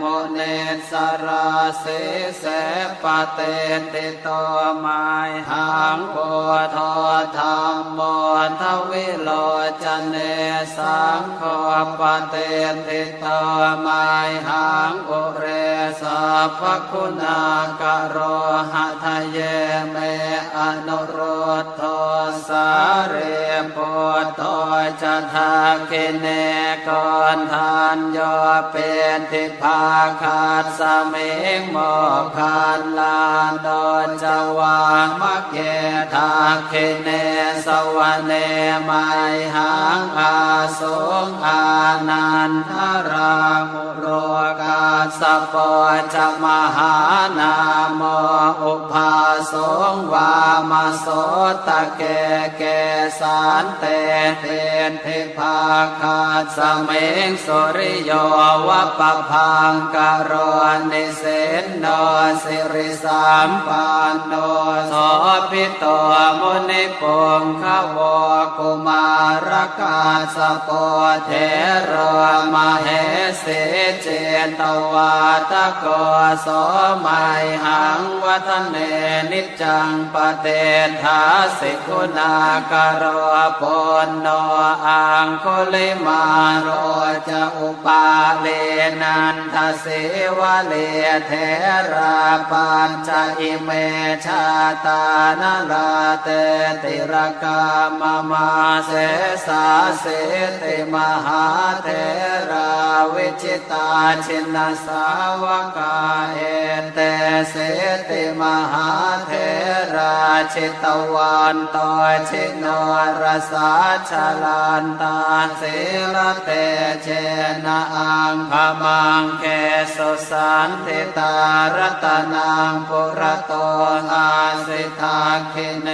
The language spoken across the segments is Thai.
มเนสราเสเสปเตติโตมายหังโพธธรรมโมทวิโลจเนสังโฆปเตติโตมายหังอุเรสัพคุณากโรหะทะเยเมอนุโรธโทสาเรโพโตจะทาคิเนกอนทานโยเป็นทิพาคาดสเมงโมคานลานดอนจวามะเกทาคิเนสวะเนไมหังอาสงอานันทรามุโรกาสปอจมหานามอุปาสงวามาโสตะเกเกสานเตเทนเทพาคาสเมงสุริโยวะปะพังกะโรนิเสนโนสิริสามปานโนสอพิโตมุนิปงขวกุมารกาสปเทโรมาเหสิ เจนตวาตะโกโสมัยหังวัฒเนนิจังปเตทาสิกุณากโรปนโนอังคุลิมาโรจะอุปาเลนันทเสวะเลเทราปัญจอิเมชาตานลาเตติรกามมาเสสาเสติมหาเทราวิจิตาชินสาวกาเอเต เสติมหาเทราชิตวันตชิโนรสาชลันตาสิลเตเชนะอังพมังเกสุสันติตารตนังปุระโตอาสิทาคิเน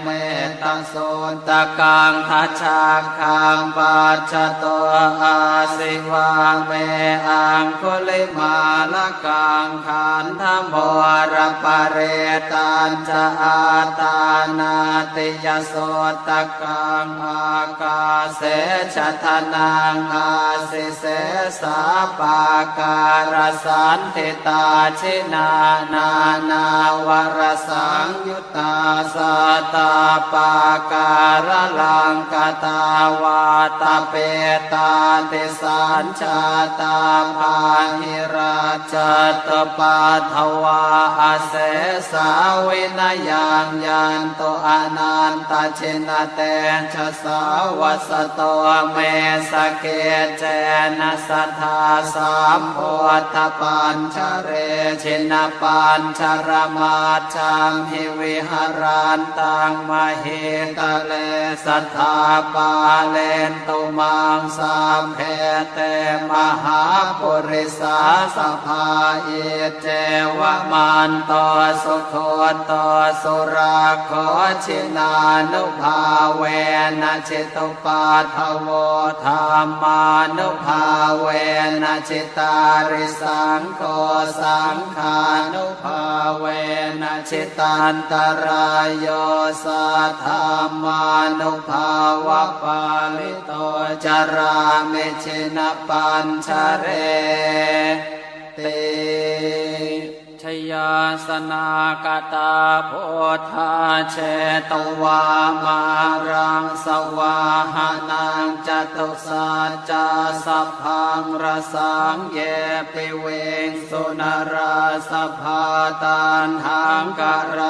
เมตโสตะกังทัชาคังปัจจโตอาสิวาเมอังคุลิมาลกังขันธโมรปเรตันจะอาตานาติยโสตกังอากาเสชะทนังอาสิเสสาปาการสันติตาชินานานาวรสังยุตตาสตาปาการลังกตาวาตาเปตาติสัญชาตาภาหิราชตปาทวาอาเสสาวินยังยันโตอนันตเชนเตชะสาวัสโตเมสเกเจนะสัทธาสามโพธปัญชเรเชนปัญชรมาชังหิวิหารันตังมเหตเลสัทธาปาเลนตุมังสามเพเตมหาปุริสาสภาเอเจวะมันตสุโคตสุราขอชินานุภาเวนะจิตุปาทโวธรรมานุภาเวนะจิตาริสังโฆสังขานุภาเวนะจิตันตรายโยสัทธามานุภาวะปาลิโตจรามิชินปัญชเรติ ยาสนากตาโพธาเชตวามารังสวาหานังจตุสัจาสัพพังรสังเยปิเวงสุนราสภาตานหังการ